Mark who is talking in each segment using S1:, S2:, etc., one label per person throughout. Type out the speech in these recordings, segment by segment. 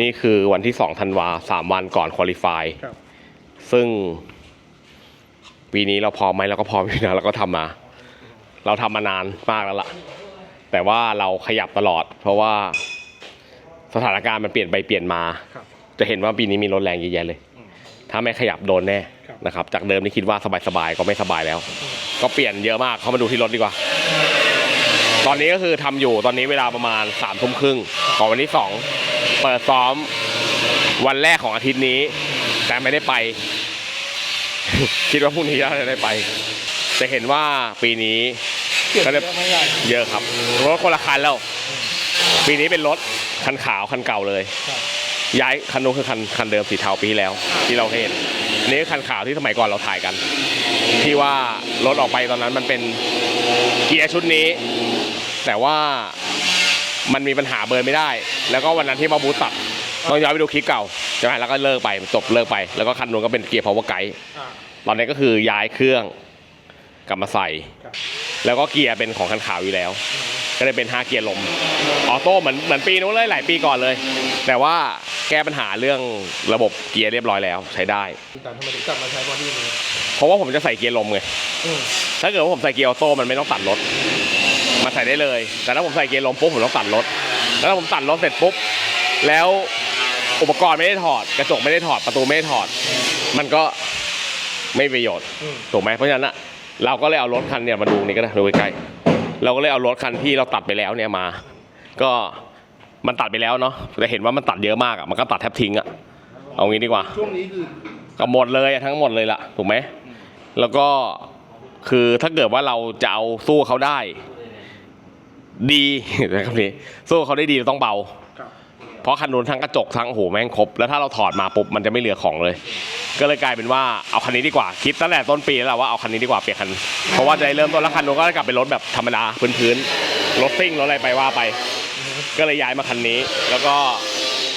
S1: นี่คือวันที่2ธันวาสามวันก่อนคุริฟาย
S2: ครับ
S1: ซึ่งปีนี้เราพร้อมไหมเราก็พร้อมอยู่นะเราก็ทำมา เราทำมานานมากแล้วล่ะ แต่ว่าเราขยับตลอด เพราะว่าสถานการณ์มันเปลี่ยนไปเปลี่ยนมา
S2: ครับ
S1: จะเห็นว่าปีนี้มีรถแรงเยอะแยะเลย
S2: อืม
S1: ถ้าไม่ขยับโดนแน่
S2: ครับ
S1: นะครับ จากเดิมที่คิดว่าสบายๆก็ไม่สบายแล้ว ก็เปลี่ยนเยอะมาก เข้ามาดูที่รถดีกว่า ตอนนี้ก็คือทำอยู่ ตอนนี้เวลาประมาณสามทุ่มครึ่งของวันที่สอง เปิดซ้อมวันแรกของอาทิตย์นี้ แต่ไม่ได้ไป คิดว่าพรุ่งนี้เราจะได้ไป จะเห็นว่าปีนี้ก็
S2: เยอะไหม่ใหญ่
S1: เยอะครับรถคนละคันแล้ว ปีนี้เป็นรถคันขาวคันเก่าเลย ย้ายคันนู้นคือคันคันเดิมสีเทาปีที่แล้ว ที่เราเห็นนนี้คือคันขาวที่สมัยก่อนเราถ่ายกัน ที่ว่ารถออกไปตอนนั้นมันเป็นเกียร์ชุดนี้ แต่ว่า มันมีปัญหาเบิร์นไม่ได้ แล้วก็วันนั้นที่มาบูธตัดต้องย้อนไปดูคลิปเก่าใช่ไหมแล้วก็เลิกไปจบเลิกไป แล้วก็คันนู้นก็เป็นเกียร์พาวเวอร์ไกด์
S2: อ่า
S1: ตอนนี้ก็คือย้ายเครื่องกลับมาใส่
S2: ครับ
S1: แล้วก็เกียร์เป็นของคันขาวอยู่แล้ว ก็เลยเป็น 5 เกียร์ลม ออโต้เหมือนเหมือนปีนู้นเลยหลายปีก่อนเลย แต่ว่าแก้ปัญหาเรื่องระบบเกียร์เรียบร้อยแล้วใช้ได้
S2: แต่ทำไมถึงกลับมาใช้บอดี้นี้
S1: เพราะว่าผมจะใส่เกียร์ลมไง
S2: อืม
S1: ถ้าเกิดว่าผมใส่เกียร์ออโต้มันไม่ต้องตัดรถ มาใส่ได้เลย แต่ถ้าผมใส่เกียร์ลมปุ๊บผมต้องตัดรถ แล้วถ้าผมตัดรถเสร็จปุ๊บ แล้วอุปกรณ์ไม่ได้ถอด กระจกไม่ได้ถอด ประตูไม่ได้ถอด มันก็ไม่ประโยชน์ถูกไหมเพราะฉะนั้นอะเราก็เลยเอารถคันเนี่ยมาดูนี่ก็ได้ดูใกล้ๆเราก็เลยเอารถคันที่เราตัดไปแล้วเนี่ยมา ก็มันตัดไปแล้วเนาะแต่เห็นว่ามันตัดเยอะมากอะมันก็ตัดแทบทิ้งอะเอางี้ดีกว่า
S2: ช่วงนี้คือ
S1: ก็หมดเลยอะทั้งหมดเลยล่ะถูกไหมแล้วก็คือถ้าเกิดว่าเราจะเอาสู้เขาได้ ดีนะครับนี้สู้เขาได้ดีเราต้องเบา
S2: ครับ
S1: เพราะคันนู้นทั้งกระจกทั้งโอ้โหแม่งครบ แล้วถ้าเราถอดมาปุ๊บมันจะไม่เหลือของเลย ก็เลยกลายเป็นว่าเอาคันนี้ดีกว่าคิดตั้งแต่ต้นปีแล้วล่ะว่าเอาคันนี้ดีกว่าเปลี่ยนคันเพราะว่าจะได้เริ่มต้นแล้วคันนู้นก็กลับเป็นรถแบบธรรมดาพื้นๆรถซิ่งรถอะไรไปว่าไป ก็เลยย้ายมาคันนี้ แล้วก็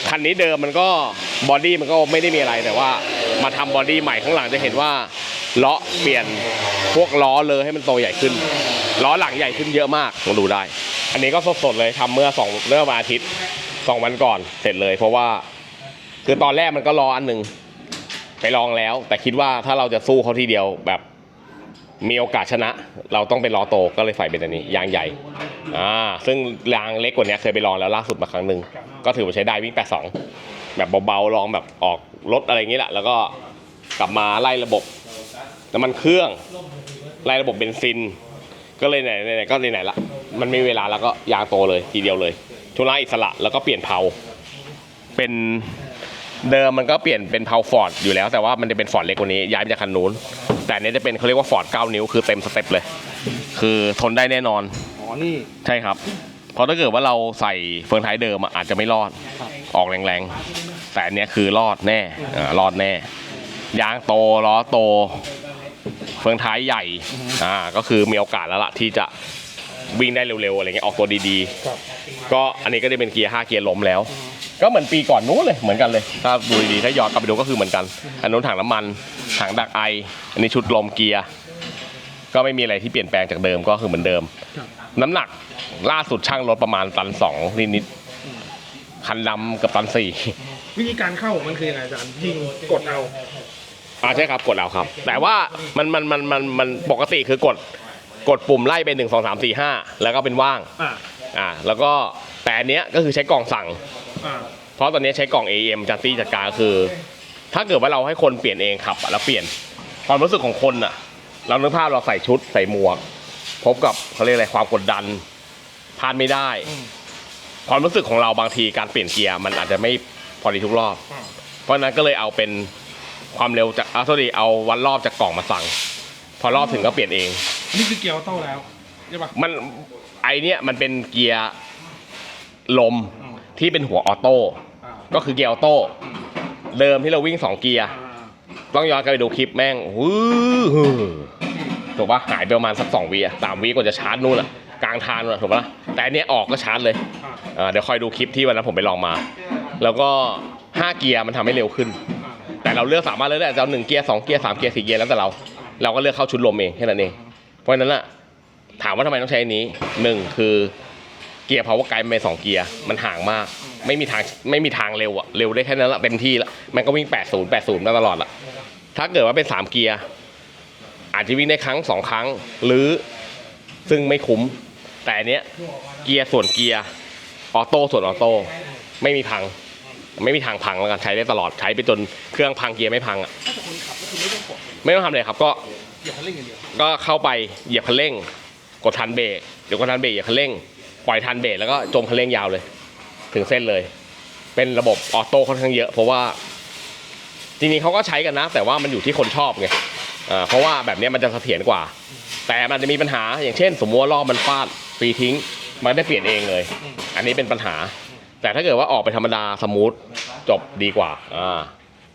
S1: คันนี้เดิมมันก็บอดี้มันก็ไม่ได้มีอะไรแต่ว่ามาทำบอดี้ใหม่ข้างหลังจะเห็นว่า เลาะเปลี่ยนพวกล้อเลยให้มันโตใหญ่ขึ้น ล้อหลังใหญ่ขึ้นเยอะมากลองดูได้ อันนี้ก็สดๆเลยทำเมื่อสองเมื่อวันอาทิตย์สองวันก่อนเสร็จเลย เพราะว่าคือตอนแรกมันก็รออันหนึ่งไปลองแล้ว แต่คิดว่าถ้าเราจะสู้เขาทีเดียวแบบมีโอกาสชนะ เราต้องเป็นล้อโตก็เลยใส่เป็นอันนี้ยางใหญ่อ่าซึ่งยางเล็กกว่านี้เคยไปลองแล้วล่าสุดมาครั้งหนึ่งก็ถือว่าใช้ได้วิ่ง 82 แบบเบาๆลองแบบออกรถอะไรอย่างนี้แหละแล้วก็กลับมาไล่ระบบ น้ำมันเครื่องไล่ระบบเบนซิน ก็เลยไหนไหนๆก็ไหนๆละมันไม่มีเวลาแล้วก็ยางโตเลยทีเดียวเลยทุนล่างอิสระแล้วก็เปลี่ยนเพาเป็นเดิมมันก็เปลี่ยนเป็นเพาฟอร์ดอยู่แล้วแต่ว่ามันจะเป็นฟอร์ดเล็กกว่านี้ย้ายมาจากคันนู้น แต่อันนี้จะเป็นเขาเรียกว่าฟอร์ด9นิ้วคือเต็มสเต็ปเลย คือทนได้แน่นอน
S2: อ๋อนี่
S1: ใช่ครับ เพราะถ้าเกิดว่าเราใส่เฟืองท้ายเดิมอะอาจจะไม่รอด
S2: ครับ
S1: ออกแรงๆแต่อันเนี้ยคือรอดแน่อ่ารอดแน่ยางโตล้อโต เฟืองท้ายใหญ่อ่าก็คือมีโอกาสแล้วล่ะที่จะวิ่งได้เร็วๆอะไรเงี้ยออกตัวดี
S2: ครับ
S1: ๆ ก็อันนี้ก็จะเป็นเกียร์5เกียร์ล้มแล้ว ก็เหมือนปีก่อนนู้นเลยเหมือนกันเลยถ้าดูดีๆถ้าย้อนกลับไปดูก็คือเหมือนกันอันนู้นถังน้ำมันถังดักไอ อันนี้ชุดลมเกียร์ก็ไม่มีอะไรที่เปลี่ยนแปลงจากเดิมก็คือเหมือนเดิม
S2: ครับ
S1: น้ำหนักล่าสุดช่างรถประมาณตันสองนิดๆคันดำกับตันสี่
S2: วิธีการเข้าของมันคือยังไงอาจารย์ยิงกดเอา
S1: อ่าใช่ครับกดเอาครับ แต่ว่ามันมันมันมันมันปกติคือกดกดปุ่มไล่เป็นหนึ่งสองสามสี่ห้าแล้วก็เป็นว่าง
S2: อ่า
S1: อ่าแล้วก็แต่อันเนี้ยก็คือใช้กล่องสั่ง
S2: อ่า
S1: เพราะตอนนี้ใช้กล่อง AEM จัดตี้จัดการคือ ถ้าเกิดว่าเราให้คนเปลี่ยนเองขับอะแล้วเปลี่ยนความรู้สึกของคนอะเรานึกภาพเราใส่ชุดใส่หมวก พบกับเขาเรียกอะไรความกดดันพลาดไม่ได้
S2: อืม
S1: ความรู้สึกของเราบางทีการเปลี่ยนเกียร์มันอาจจะไม่พอดีทุกรอบ
S2: อ่า
S1: เพราะฉะนั้นก็เลยเอาเป็น ความเร็วจากเอาโทษดีเอาวันรอบจากกล่องมาสั่ง พอรอบถึงก็เปลี่ยนเอง
S2: นี่คือเกียร์ออโต้แล้วใช่ปะ
S1: มันไอเนี้ยมันเป็นเกียร์ลม
S2: อืม
S1: ที่เป็นหัวออโต้
S2: อ่า
S1: ก็คือเกียร์ออโต้เดิมที่เราวิ่งสองเกียร์
S2: อ่า
S3: Ah.
S1: ต้องย้อนกลับไปดูคลิปแม่งวื้อถูกปะหายไปประมาณสักสองวิอะสามวิกว่าจะชาร์จนู่นอะกลางทางนู่นอะถูกปะแต่อันเนี้ยออกก็ชาร์จเลย
S2: อ่า
S1: อ่าเดี๋ยวคอยดูคลิปที่วันนั้นผมไปลองมา แล้วก็ห้าเกียร์มันทำให้เร็วขึ้น
S2: อ่า
S1: แต่เราเลือกสามารถเลือกได้จะเอาหนึ่งเกียร์สองเกียร์สามเกียร์สี่เกียร์แล้วแต่เรา เราก็เลือกเข้าชุดลมเองแค่นั้นเอง เพราะฉะนั้นอะถามว่าทำไมต้องใช้อันนี้หนึ่งคือเกียร์พาวเวอร์ไกด์มันเป็นสองเกียร์มันห่างมาก ไม่มีทางไม่มีทางเร็วอะเร็วได้แค่นั้นละเต็มที่ละมันก็วิ่ง 80 80มาตลอดละถ้าเกิดว่าเป็น3เกียร์อาจจะวิ่งได้ครั้งสองครั้ง หรือซึ่งไม่คุ้ม แต่อันเนี้ยเกียร์ส่วนเกียร์ออโต้ส่วนออโต้ไม่มีพัง ไม่มีทางพังแล้วกันใช้ได้ตลอดใช้ไปจนเครื่องพังเกียร์ไม่พังอะ
S2: ถ้าจะคนขับก็คือไม่ต้องกด
S1: ไม่ต้องทำเลยครับก็
S2: อย่าคันเร่งอย่างเดียว
S1: ก็เข้าไปเหยียบคันเร่ง กดทันเบรกเดี๋ยวกดทันเบรกเหยียบคันเร่งปล่อยทันเบรกแล้วก็จมคันเร่งยาวเลย ถึงเส้นเลย เป็นระบบออโต้ค่อนข้างเยอะเพราะว่าจริงๆเขาก็ใช้กันนะ แต่ว่ามันอยู่ที่คนชอบไงอ่าเพราะว่าแบบเนี้ยมันจะเสถียรกว่า แต่มันจะมีปัญหาอย่างเช่น สมมติว่ารอบมันฟาดฟรีทิ้ง มันได้เปลี่ยนเองเลย อันนี้เป็นปัญหา แต่ถ้าเกิดว่าออกไปธรรมดาสมูทจบดีกว่าอ่า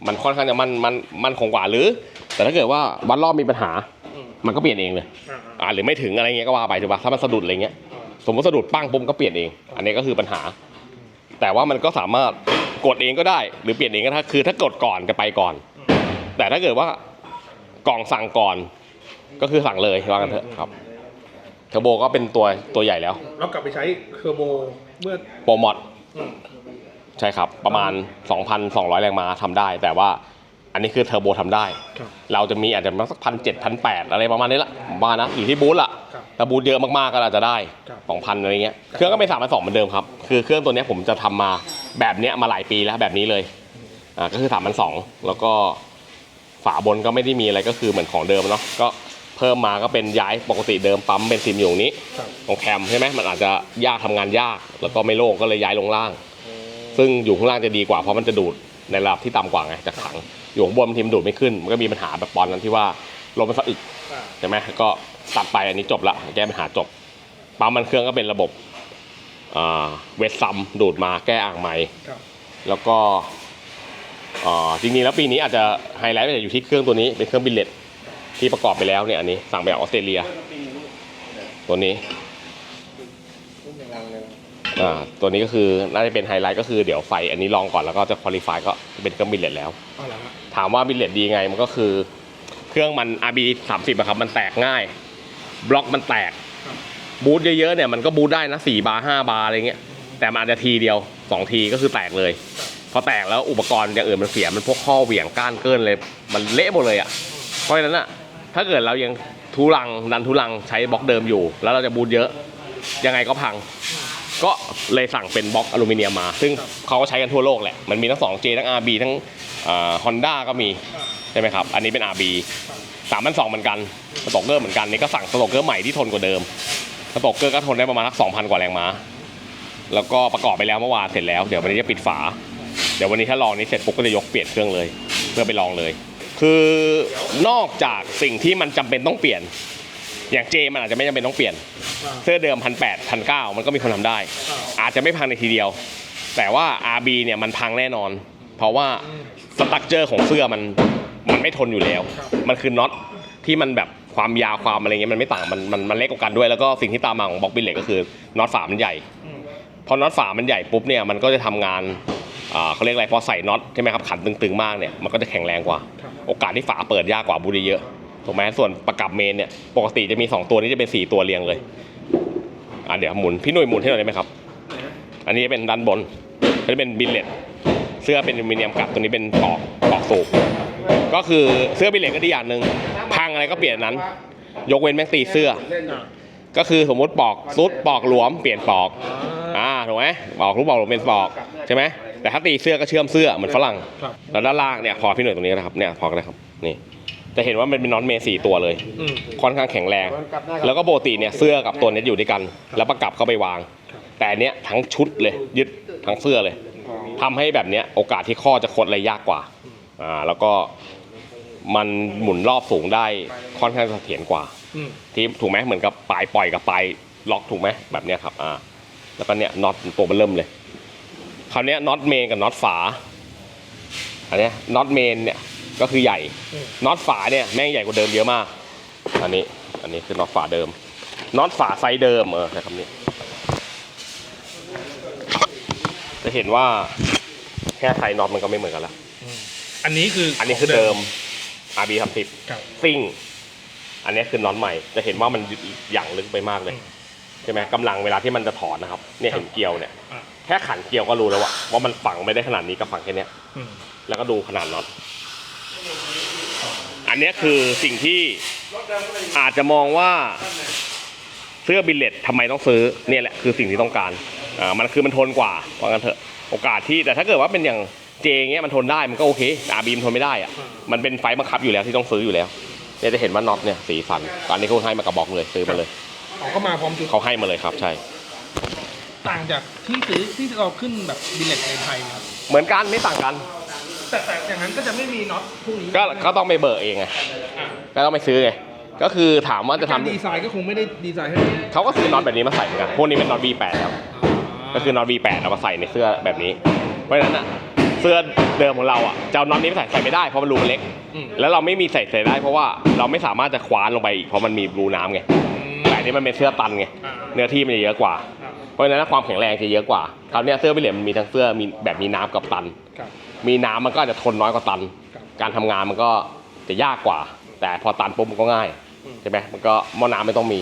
S1: มันค่อนข้างจะมันมันมันคงกว่าหรือ แต่ถ้าเกิดว่าวันรอบมีปัญหา มันก็เปลี่ยนเองเลย
S2: อ่า
S1: อ่าหรือไม่ถึงอะไรเงี้ยก็ว่าไปถูกปะถ้ามันสะดุดอะไรเงี้ยสมมติสะดุดปั้งปุ๊บก็เปลี่ยนเอง อันนี้ก็คือปัญหา แต่ว่ามันก็สามารถกดเองก็ได้ หรือเปลี่ยนเองก็ได้คือถ้ากดก่อนจะไปก่อน แต่ถ้าเกิดว่ากล่องสั่งก่อน ก็คือสั่งเลยว่ากันเถอะครับเทอร์โบก็เป็นตัวตัวใหญ่แล้ว
S2: แล้วกลับไปใช้เทอร์โบเมื่อ
S1: โปรโมด
S2: อืม
S1: ใช่ครับ ประมาณ 2,200 แรงม้าทำได้ แต่ว่าอันนี้คือเทอร์โบทำได้
S2: ครับ
S1: เราจะมีอาจจะสักพันเจ็ดพันแปดอะไรประมาณนี้ละผมว่านะอยู่ที่บูธละ
S2: ครับ
S1: ถ้าบูธเยอะมากๆก็อาจจะได้
S2: ครับ
S1: สองพันอะไรเงี้ยเครื่องก็เป็นสามพันสองเหมือนเดิมครับคือเครื่องตัวเนี้ยผมจะทำมาแบบเนี้ยมาหลายปีแล้วแบบนี้เลยอ่าก็คือสามพันสองแล้วก็ฝาบนก็ไม่ได้มีอะไรก็คือเหมือนของเดิมเนาะก็ เพิ่มมาก็เป็นย้ายปกติเดิมปั๊มเป็นซิมอยู่ตรงนี้
S2: ครับ
S1: ตรงแคมใช่ไหมมันอาจจะยากทำงานยาก แล้วก็ไม่โล่งก็เลยย้ายลงล่าง ซึ่งอยู่ข้างล่างจะดีกว่าเพราะมันจะดูดในระดับที่ต่ำกว่าไงจากถังอยู่ข้างบนบางทีมันดูดไม่ขึ้นมันก็มีปัญหาแบบตอนนั้นที่ว่าลมมันสะอึก
S2: อ่า
S1: ใช่ไหมก็ตัดไปอันนี้จบละแก้ปัญหาจบปั๊มมันเครื่องก็เป็นระบบอ่าเวทซัมดูดมาแก้อ่างใหม่
S2: ครับ
S1: แล้วก็อ่าจริงๆแล้วปีนี้อาจจะไฮไลท์ไปอยู่ที่เครื่องตัวนี้เป็นเครื่องบิลเลต ที่ประกอบไปแล้วเนี่ยอันนี้สั่งไปจากออสเตรเลีย ตัวนี้อ่าตัวนี้ก็คือน่าจะเป็นไฮไลท์ก็คือเดี๋ยวไฟอันนี้ลองก่อนแล้วก็จะคุริฟายก็เป็นเครื่องบิลเลตแล้ว ถามว่าบิลเลตดีไงมันก็คือเครื่องมัน RB 30อะครับมันแตกง่าย บล็อกมันแตก บูทเยอะๆเนี่ยมันก็บูทได้นะ4บาร์5บาร์อะไรเงี้ยแต่มันอาจจะทีเดียว 2 ทีก็คือแตกเลย พอแตกแล้วอุปกรณ์อย่างอื่นมันเสียมันพวกข้อเหวี่ยงก้านเกินเลย มันเละหมดเลยอะเพราะฉะนั้นอะ ถ้าเกิดเรายังทุลังดันทุลังใช้บล็อกเดิมอยู่ แล้วเราจะบูทเยอะยังไงก็พัง ก็เลยสั่งเป็นบล็อกอลูมิเนียมมา ซึ่งเขาก็ใช้กันทั่วโลกแหละ มันมีทั้ง 2J ทั้ง RB ทั้งฮอนด้าก็มี ใช่ไหมครับ อันนี้เป็น RB สามพันสองเหมือนกันสโตกเกอร์เหมือนกันนี่ก็สั่งสโตกเกอร์ใหม่ที่ทนกว่าเดิมสโตกเกอร์ก็ทนได้ประมาณสักสองพันกว่าแรงม้า แล้วก็ประกอบไปแล้วเมื่อวานเสร็จแล้ว เดี๋ยววันนี้จะปิดฝา เดี๋ยววันนี้ถ้าลองนี้เสร็จปุ๊บก็จะยกเปลี่ยนเครื่องเลย เพื่อไปลองเลย คือนอกจากสิ่งที่มันจำเป็นต้องเปลี่ยน อย่างเจมันอาจจะไม่จำเป็นต้องเปลี่ยน
S2: อ่า
S1: เสื้อเดิมพันแปดพันเก้ามันก็มีคนทำได้ อาจจะไม่พังในทีเดียว แต่ว่า RB เนี่ยมันพังแน่นอน เพราะว่าสตั๊กเจอร์ของเสื้อมันมันไม่ทนอยู่แล้ว มันคือน็อตที่มันแบบความยาวความอะไรเงี้ยมันไม่ต่างมันมันมันเล็กกว่ากันด้วยแล้วก็สิ่งที่ตามมาของบล็อกบิลเลตก็คือน็อตฝามันใหญ่
S2: อืม
S1: พอน็อตฝามันใหญ่ปุ๊บเนี่ยมันก็จะทำงานอ่า เขาเรียกอะไรพอใส่น็อตใช่ไหมครับขันตึงๆมากเนี่ยมันก็จะแข็งแรงกว่า
S2: ครับ
S1: โอกาสที่ฝาเปิดยากกว่าบูดเยอะถูกไหมส่วนประกับเมนเนี่ยปกติจะมี 2 ตัวนี้จะเป็น 4 ตัวเรียงเลยอะเดี๋ยวหมุนพี่หนุ่ยหมุนให้หน่อยได้ไหมครับ อันนี้เป็นด้านบนอันนี้เป็นบิลเลตเสื้อเป็นอลูมิเนียมกับตัวนี้เป็นปอกปอกสูบก็คือเสื้อบิลเลตก็ดีอย่างหนึ่งพังอะไรก็เปลี่ยนอันนั้น ยกเว้นแม่งตีเสื้อ
S2: อ่า
S1: ก็คือสมมติปอกซุดปอกหลวมเปลี่ยนปอกอ่า ถูกไหมบอกรู้บอกผมเป็นปอกใช่ไหมแต่ถ้าตีเสื้อก็เชื่อมเสื้อเหมือนฝรั่ง
S2: ครับ
S1: แล้วด้านล่างเนี่ยพอพี่หน่วยตรงนี้นะครับเนี่ยพอกันนะครับนี่จะเห็นว่ามันเป็นน็อตเมย์สี่ตัวเลย
S2: อืม
S1: ค่อนข้างแข็งแรง แล้วก็ปกติเนี่ยเสื้อกับตัวเนี้ยอยู่ด้วยกัน แล้วประกับเข้าไปวาง แต่อันเนี้ยทั้งชุดเลยยึดทั้งเสื้อเลยทำให้แบบเนี้ยโอกาสที่ข้อจะคดอะไรยากกว่าอ่าแล้วก็มันหมุนรอบสูงได้ค่อนข้างเสถียรกว่า
S2: อืม
S1: ที่ถูกไหมเหมือนกับปลายปล่อยกับปลายล็อกถูกไหมแบบเนี้ยครับอ่า แล้วก็เนี่ยน็อตตัวมันเริ่มเลย คราวเนี้ยน็อตเมนกับน็อตฝา อันเนี้ยน็อตเมนเนี่ยก็คือใหญ่น็อตฝาเนี่ยแม่งใหญ่กว่าเดิมเยอะมาก อันนี้อันนี้คือน็อตฝาเดิมน็อตฝาไซส์เดิมเออใช้คำนี้ จะเห็นว่าแค่ไซส์น็อตมันก็ไม่เหมือนกันละ
S2: อันนี้คือ
S1: อั
S2: อั
S1: นนี้คือเดิม RB สามสิบ
S2: ครับ
S1: ซิ่ง อันนี้คือน็อตใหม่ จะเห็นว่ามันอย่างลึกไปมากเลย
S2: อืม
S1: ใช่ไหมกำลังเวลาที่มันจะถอนนะครับเนี่ยเห็นเกลียวเนี่ย
S2: อ่า
S1: แค่ขันเกลียวก็รู้แล้วว่าว่ามันฝังไม่ได้ขนาดนี้กับฝังแค่เนี้ย
S2: อืม
S1: แล้วก็ดูขนาดน็อต อันเนี้ยคือสิ่งที่อาจจะมองว่าเสื้อบิลเลตทำไมต้องซื้อเนี่ยแหละคือสิ่งที่ต้องการ อ่า มันคือมันทนกว่าว่างั้นเถอะ โอกาสที่แต่ถ้าเกิดว่าเป็นอย่างเจเงี้ยมันทนได้มันก็โอเคแต่อาบีมทนไม่ได้อะมันเป็นไฟบังคับอยู่แล้วที่ต้องซื้ออยู่แล้ว เนี่ยจะเห็นว่าน็อตเนี่ยสีสันตอนนี้เขาให้มากระบอกเลยซื้อมาเลย
S2: เขาก็มาพร้อมชุด
S1: เขาให้มาเลยครับใช่
S2: ต่างจากที่ซื้อที่เราขึ้นแบบบิลเลตในไทยนะครับ
S1: เหมือนกันไม่ต่างกัน
S2: แต่แต่อย่างนั้นก็จะไม่มีน็อตพวกนี้
S1: ก็ก็ต้องไปเบิกเองไง
S2: อะ
S1: ก็ต้องไปซื้อไงก็คือถามว่าจะทำ
S2: การดีไซน์ก็คงไม่ได้ดีไซน์ให้
S1: เขาก็ซื้อน็อตแบบนี้มาใส่เหมือนกันพวกนี้เป็นน็อต V8 ครับก็คือน็อต V8 เอามาใส่ในเสื้อแบบนี้ เพราะฉะนั้นอะเสื้อเดิมของเราอะจะเอาน็อตนี้ไปใส่ใส่ไม่ได้เพราะมันรูมันเล็ก
S2: ม
S1: แล้วเราไม่มีใส่ใส่ได้เพราะว่าเราไม่สามารถจะคว้านลงไปอีกเพราะมันมีรูน้ำไงแต่อั นนี้มันเป็นเสื้อตันไง
S2: อ่า
S1: เนื้อที่มันจะเยอะกว่า
S2: ครับ
S1: เพราะฉะนั้นความแข็งแรงจะเยอะกว่าคราวเนี้ยเสื้อวิลเลียมมันมีทั้งเสื้อมีแบบมีน้ำกับตัน
S2: ครับ
S1: มีน้ำมันก็อาจจะทนน้อยกว่าตัน
S2: ครับ
S1: การทำงานมันก็จะยากกว่า แต่พอตันปุ๊บมันก็ง่าย
S2: อืม
S1: ใช่ไหมมันก็หม้อน้ำไม่ต้องมี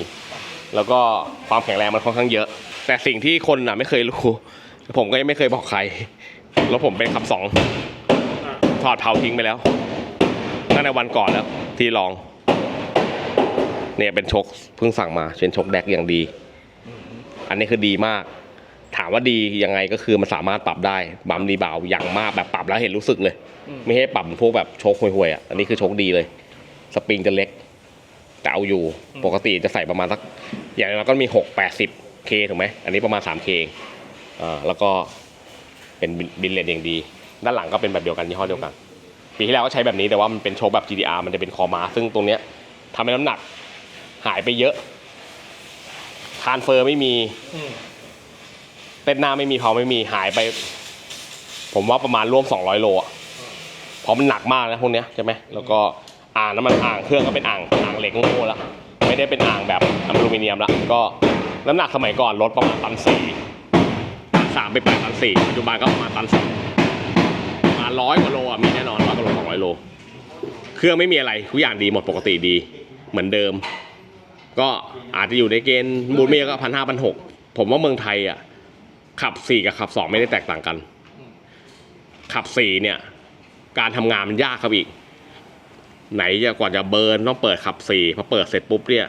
S1: แล้วก็ความแข็งแรงมันค่อนข้างเยอะ แต่สิ่งที่คนอะไม่เคยรู้ ผมก็ยังไม่เคยบอกใครแล้วผมเป็นขับสอง
S2: อะ
S1: ถอดเผาทิ้งไปแล้วตั้งแต่วันก่อนแล้วที่ลอง เนี่ยเป็นชกเพิ่งสั่งมาเป็นชกแดกอย่างดี อันนี้คือดีมาก ถามว่าดียังไงก็คือมันสามารถปรับได้บัมดีเบาอย่างมากแบบปรับแล้วเห็นรู้สึกเลย
S2: อืม
S1: ไม่ให้ปรับพวกแบบโชคห่วยๆอะอันนี้คือโชคดีเลย สปริงจะเล็กแต่เอาอยู่ปกติจะใส่ประมาณสักอย่างเราก็มีหกแปดสิบเคถูกไหมอันนี้ประมาณสามเคอ่าแล้วก็เป็นบินเลนอย่างดี ด้านหลังก็เป็นแบบเดียวกันยี่ห้อเดียวกันปีที่แล้วก็ใช้แบบนี้แต่ว่ามันเป็นโชคแบบ GDR มันจะเป็นคอมา ซึ่งตรงเนี้ยทำให้น้ำหนัก หายไปเยอะคานเฟอร์ไม่มี
S2: อืม
S1: เต้นหน้าไม่มีเพาไม่มีหายไป ผมว่าประมาณร่วม 200 โลอะเพราะมันหนักมากนะพวกเนี้ยใช่ไหมแล้วก็อ่างน้ำมันอ่างเครื่องก็เป็นอ่างอ่างเหล็กโง่ๆแล้วไม่ได้เป็นอ่างแบบอลูมิเนียมละก็น้ำหนักสมัยก่อนลดประมาณตันสี่ตันสามไปแปดตันสี่ปัจจุบันก็ประมาณตันสองประมาณร้อยกว่าโลอะมีแน่นอนร้อยกว่าโลสองร้อยโล เครื่องไม่มีอะไรทุกอย่างดีหมดปกติดีเหมือนเดิม ก็อาจจะอยู่ในเกณฑ์บูทเมียก็พันห้าพันหกผมว่าเมืองไทยอะขับสี่กับขับสองไม่ได้แตกต่างกัน ขับสี่เนี่ย การทำงานมันยากครับอีก ไหนจะกว่าจะเบิร์นต้องเปิดขับสี่พอเปิดเสร็จปุ๊บเนี่ย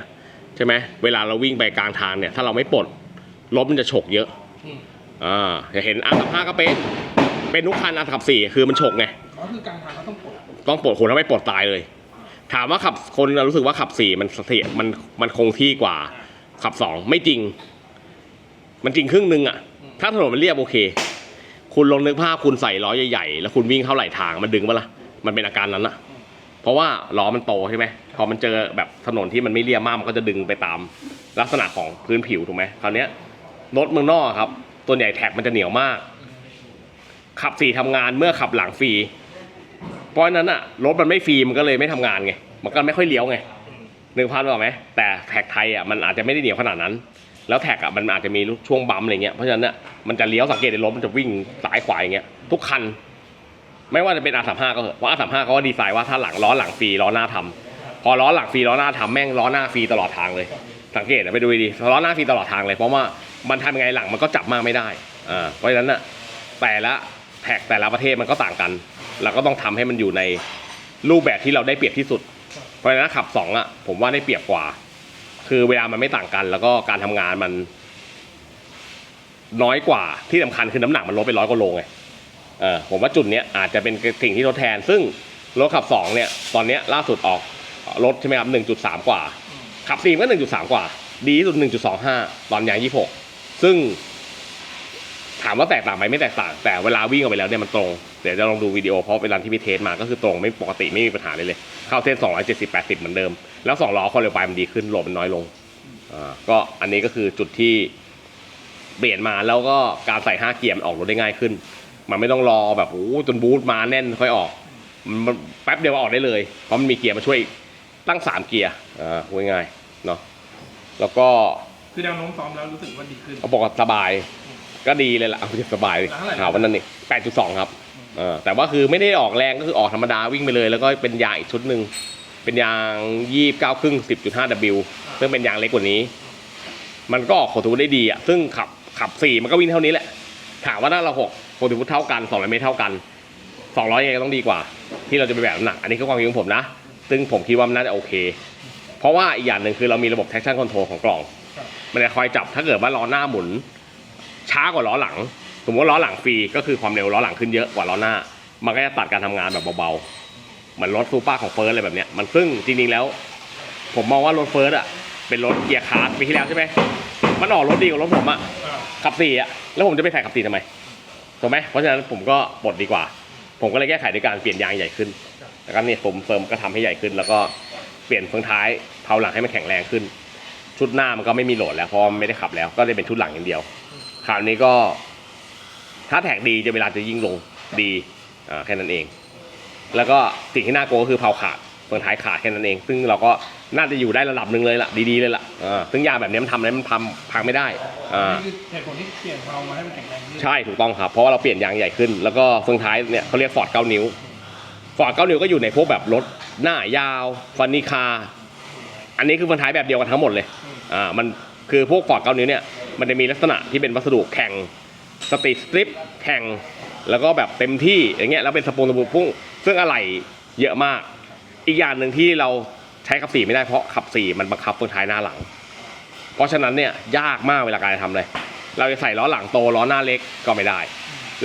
S1: ใช่ไหมเวลาเราวิ่งไปกลางทางเนี่ย ถ้าเราไม่ปลดรถมันจะฉกเยอะ
S2: อืม
S1: อ่าจะเห็นอาร์สับห้าก็เป็น เป็นทุกคันอาร์ขับสี่คือมันฉกไง
S2: ก็คือการทางก็ต้องปลด
S1: ต้องปลดคนถ้าไม่ปลดตายเลย ถามว่าขับคนรู้สึกว่าขับสี่มันเสถียรมันมันคงที่กว่า ขับสองไม่จริง มันจริงครึ่งหนึงอะถ้าถนนมันเรียบโอเค คุณลองนึกภาพคุณใส่ล้อใหญ่ๆแล้วคุณวิ่งเข้าไหลทางมันดึงปะล่ะมันเป็นอาการนั้นอะเพราะว่าล้อมันโตใช่ไหมพอมันเจอแบบถนนที่มันไม่เรียบมากมันก็จะดึงไปตามลักษณะของพื้นผิวถูกไหมคราวนี้ยรถเมืองนอกครับ ตัวใหญ่แท็กมันจะเหนียวมาก ขับสี่ทำงานเมื่อขับหลังฟรี เพราะฉะนั้นอะรถมันไม่ฟรีมันก็เลยไม่ทำงานไงมันก็ไม่ค่อยเลี้ยวไงหนึ่งพันหรอไหมแต่แท็กไทยอะมันอาจจะไม่ได้เหนียวขนาดนั้น แล้วแท็กอะมันอาจจะมีช่วงบัมอะไรเงี้ยเพราะฉะนั้นอะมันจะเลี้ยวสังเกตในรถมันจะวิ่งซ้ายขวาอย่างเงี้ยทุกคัน ไม่ว่าจะเป็น R35 ก็เหอะเพราะ R35 เขาก็ดีไซน์ว่าถ้าหลังล้อหลังฟรีล้อหน้าทำพอล้อหลังฟรีล้อหน้าทำแม่งล้อหน้าฟรีตลอดทางเลย สังเกตไปดูดีล้อหน้าฟรีตลอดทางเลย เพราะว่ามันทำยังไงหลังมันก็จับมากไม่ได้อ่าเพราะฉะนั้นอะแต่ละแท็กแต่ละประเทศมันก็ต่างกัน เราก็ต้องทำให้มันอยู่ในรูปแบบที่เราได้เปรียบที่สุด เพราะฉะนั้นขับสองอะผมว่าได้เปรียบกว่า คือเวลามันไม่ต่างกัน แล้วก็การทำงานมัน น้อยกว่าที่สำคัญคือน้ำหนักมันลดไปร้อยกว่าโลไงเออผมว่าจุดเนี้ยอาจจะเป็นสิ่งที่ทดแทน ซึ่งรถขับสองเนี่ย ตอนเนี้ยล่าสุดออกรถใช่ไหมครับหนึ่งจุดสามกว่า ขับสี่ก็หนึ่งจุดสามกว่า ดีที่สุดหนึ่งจุดสองห้าตอนยางยี่หกซึ่ง ถามว่าแตกต่างไหมไม่แตกต่าง แต่เวลาวิ่งออกไปแล้วเนี่ยมันตรง เดี๋ยวจะลองดูวิดีโอเพราะเวลาที่พี่เทสมาก็คือตรงไม่ปกติไม่มีปัญหาเลยเลย เข้าเส้น 270 80 เหมือนเดิม แล้วสองล้อความเร็วปลายมันดีขึ้นโหลดมันน้อยลงอ่าก็อันนี้ก็คือจุดที่เปลี่ยนมาแล้วก็การใส่ 5 เกียร์มันออกรถได้ง่ายขึ้น มันไม่ต้องรอแบบโอ้โหจนบูทมาแน่นค่อยออกมันแป๊บเดียวออกได้เลยเพราะมันมีเกียร์มาช่วยตั้ง 3 เกียร์อ่าพูดง่ายๆเนาะแล้วก็
S2: คือแนวโน้มซ้อมแล้วรู้สึกว่าดีขึ้น
S1: เขาบอกว่าสบาย ก็ดีเลยล่ะเอาสบายเลย
S2: แล้วเท่าไหร่
S1: ข่าววันนั้นนี่แปดจุดสองครับเออแต่ว่าคือไม่ได้ออกแรงก็คือออกธรรมดาวิ่งไปเลย แล้วก็เป็นยางอีกชุดหนึ่งเป็นยางยี่สิบเก้าครึ่งสิบจุดห้า W ซึ่งเป็นยางเล็กกว่านี้ มันก็ออกโคทูได้ดีอะซึ่งขับขับสี่มันก็วิ่งเท่านี้แหละถามว่าถ้าเราหกโปรตีนฟุตเท่ากัน200เมตรเท่ากัน200ยังไงก็ต้องดีกว่า ที่เราจะไปแบบน้ำหนักอันนี้คือความคิดของผมนะ ซึ่งผมคิดว่ามันน่าจะโอเค เพราะว่าอีกอย่างหนึ่งคือเรามีระบบ traction control ของกล่อง
S2: ครับ
S1: มันจะคอยจับถ้าเกิดว่าล้อหน้าหมุน ช้ากว่าล้อหลัง สมมติว่าล้อหลังฟรีก็คือความเร็วล้อหลังขึ้นเยอะกว่าล้อหน้า มันก็จะตัดการทำงานแบบเบาๆ เหมือนรถซูเปอร์ของเฟิร์สอะไรแบบเนี้ย มันซึ่งจริงๆแล้ว ผมมองว่ารถเฟิร์สอะเป็นรถเกียร์คาร์ปีที่แล้วใช่ไหมมันออกรถดีกว่ารถผมอะขับสี่อะแล้วผมจะไปใส่ขับสี่ทำไมถูกไหมเพราะฉะนั้นผมก็ปลดดีกว่า ผมก็เลยแก้ไขด้วยการเปลี่ยนยางใหญ่ขึ้นแล้วก็เนี่ยผมเฟิร์มก็ทำให้ใหญ่ขึ้น แล้วก็เปลี่ยนเฟืองท้ายเผาหลังให้มันแข็งแรงขึ้น ชุดหน้ามันก็ไม่มีโหลดแล้วเพราะไม่ได้ขับแล้วก็เลยเป็นชุดหลังอย่างเดียว คราวนี้ก็ถ้าแท็กดีจะเวลาจะยิ่งลงดีอ่าแค่นั้นเอง แล้วก็สิ่งที่น่ากลัวก็คือเผาขาดเฟืองท้ายขาดแค่นั้นเอง ซึ่งเราก็น่าจะอยู่ได้ระดับหนึ่งเลยล่ะดีๆเลยล่ะอ่าซึ่งยางแบบนี้มันทำอะไรมันพังพังไม่ได้อ่า
S2: นี่คือเหตุผลที่เปลี่ยนเรามาให้มันแข็งแรงขึ้น
S1: ใช่ถูกต้องครับ เพราะว่าเราเปลี่ยนยางใหญ่ขึ้น แล้วก็เฟืองท้ายเนี่ยเขาเรียกฟอร์ดเก้านิ้วฟอร์ดเก้านิ้วก็อยู่ในพวกแบบรถหน้ายาวฟันนิคา อันนี้คือเฟืองท้ายแบบเดียวกันทั้งหมดเลยอ่ามันคือพวกฟอร์ดเก้านิ้วเนี่ย มันจะมีลักษณะที่เป็นวัสดุแข็งสตรีทสตริปแข็งแล้วก็แบบเต็มที่อย่างเงี้ยแล้วเป็นสปูนสปูนพุ่ง ซึ่งอะไหล่เยอะมาก อีกอย่างหนึ่งที่เราใช้ขับสี่ไม่ได้เพราะขับสี่มันบังคับเฟืองท้ายหน้าหลัง เพราะฉะนั้นเนี่ยยากมากเวลาการทำเลย เราจะใส่ล้อหลังโตล้อหน้าเล็กก็ไม่ได้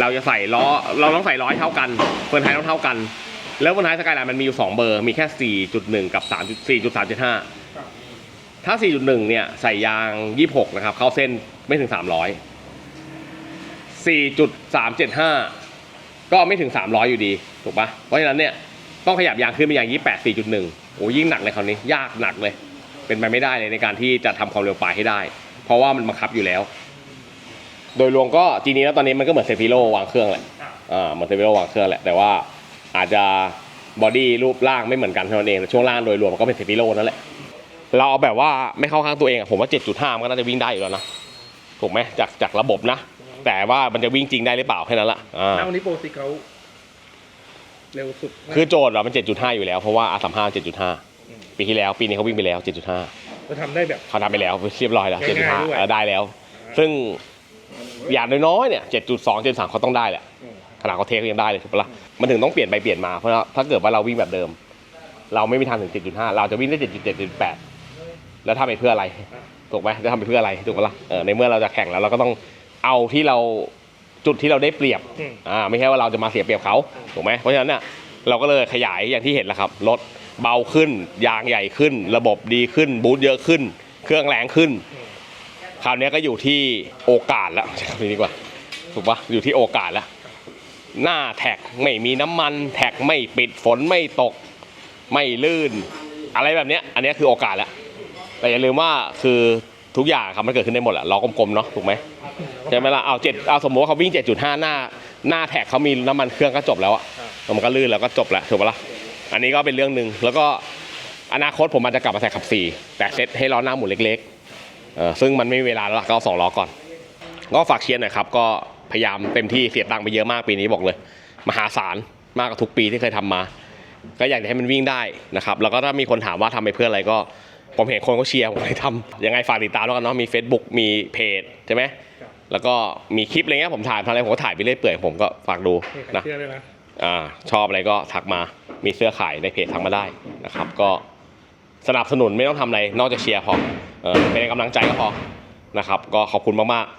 S1: เราจะใส่ล้อเราต้องใส่ล้อให้เท่ากันเฟืองท้ายต้องเท่ากัน แล้วเฟืองท้ายสกายไลน์มันมีอยู่สองเบอร์มีแค่ 4.1 กับ 3.4.3.5 ถ้า 4.1 เนี่ย ใส่ยาง 26 นะครับ เข้าเส้นไม่ถึง 300 4.375 ก็ไม่ถึง 300 อยู่ดี ถูกปะเพราะฉะนั้นเนี่ย ต้องขยับยางขึ้นเป็นยาง 28 4.1 โอ้ยิ่งหนักเลยคราวนี้ ยากหนักเลย เป็นไปไม่ได้เลยในการที่จะทำความเร็วปลายให้ได้ เพราะว่ามันบังคับอยู่แล้ว โดยรวมก็จีนี้แล้วตอนนี้มันก็เหมือนเซฟิโลวางเครื่องแหละ อ่า เหมือนเซฟิโลวางเครื่องแหละ แต่ว่าอาจจะบอดี้รูปร่างไม่เหมือนกันเท่านั้นเอง ช่วงล่างโดยรวมมันก็เป็นเซฟิโลนั่นแหละ เราเอาแบบว่าไม่เข้าข้างตัวเองอะผมว่า 7.5 มันก็น่าจะวิ่งได้อยู่แล้วนะ ถูกไหมจากจากระบบนะ แต่ว่ามันจะวิ่งจริงได้หรือเปล่าแค่นั้นละอ่า
S2: แล้ววันนี้โปรติเขาเร็วสุด
S1: คือโจทย์เรามัน 7.5 อยู่แล้ว เพราะว่า R35 7.5 ปีที่แล้ว ปีนี้เขาวิ่งไปแล้ว 7.5
S2: เราทำได้แบบ
S1: เขาทำไปแล้วเรียบร้อยแล้ว
S2: ง่ายๆด้วย
S1: 7.5เออได้แล้ว ซึ่งอย่างน้อยๆเนี่ย 7.2 7.3เขาต้องได้แหละ
S2: อืม
S1: ขนาดเขาเทคยังได้เลยถูกปะล่ะมันถึงต้องเปลี่ยนไปเปลี่ยนมาเพราะว่าถ้าเกิดว่าเราวิ่งแบบเดิม เราไม่มีทางถึง 7.5 เราจะวิ่งได้ 7.7 7.8 แล้วทำไปเพื่ออะไรถูกไหมจะทำไปเพื่ออะไรถูกปะล่ะเออในเมื่อเราจะแข่งแล้วเราก็ต้องเอาที่เราจุดที่เราได้เปรียบ
S2: อืม
S1: อ่าไม่ใช่ว่าเราจะมาเสียเปรียบเขาถูกไหมเพราะฉะนั้นเนี่ยเราก็เลยขยายอย่างที่เห็นแหละครับรถเบาขึ้น ยางใหญ่ขึ้น ระบบดีขึ้น บูทเยอะขึ้น เครื่องแรงขึ้น คราวนี้ก็อยู่ที่โอกาสแล้วใช้คำนี้ดีกว่าถูกปะอยู่ที่โอกาสแล้วหน้าแท็กไม่มีน้ำมัน แท็กไม่ปิดฝนไม่ตก ไม่ลื่น อะไรแบบเนี้ยอันเนี้ยคือโอกาสแล้ว แต่อย่าลืมว่าคือทุกอย่างครับมันเกิดขึ้นได้หมดแหละล้อกลมๆเนาะถูกไหมใช่ไหมล่ะเอาเจ็ดเอาสมมติว่าเขาวิ่ง 7.5 หน้า หน้าแท็กเขามีน้ำมันเครื่องก็จบแล้วอะมันก็ลื่นแล้วก็จบแล้วถูกปะล่ะอันนี้ก็เป็นเรื่องหนึ่งแล้วก็อนาคตผมอาจจะกลับมาแท็กขับสี่แต่เซตให้ล้อหน้าหมุนเล็กๆเออซึ่งมันไม่มีเวลาแล้วล่ะก็เอาสองล้อก่อน ก็ฝากเชียร์หน่อยครับ ก็พยายามเต็มที่เสียตังค์ไปเยอะมากปีนี้บอกเลย มหาศาลมากกว่าทุกปีที่เคยทำมา ก็อยากให้มันวิ่งได้นะครับ แล้วก็ถ้ามีคนถามว่าทำไปเพื่ออะไรก็ ผมเห็นคนเขาเชียร์ผมเลยทำยังไงฝากติดตามแล้วกันเนาะมี Facebook มีเพจใช่ไหมแล้วก็มีคลิปอะไรเงี้ยผมถ่ายทำอะไรผมก็ถ่ายไปเรื่อยเปื่อยผมก็ฝากดู
S2: นี่ใคร
S1: นะ
S2: เชื่อเลยนะ
S1: อ่าชอบอะไรก็ทักมามีเสื้อขายในเพจทักมาได้นะครับ ก็สนับสนุนไม่ต้องทำอะไรนอกจากเชียร์พอเออเป็นกำลังใจก็พอนะครับ ก็ขอบคุณมากๆ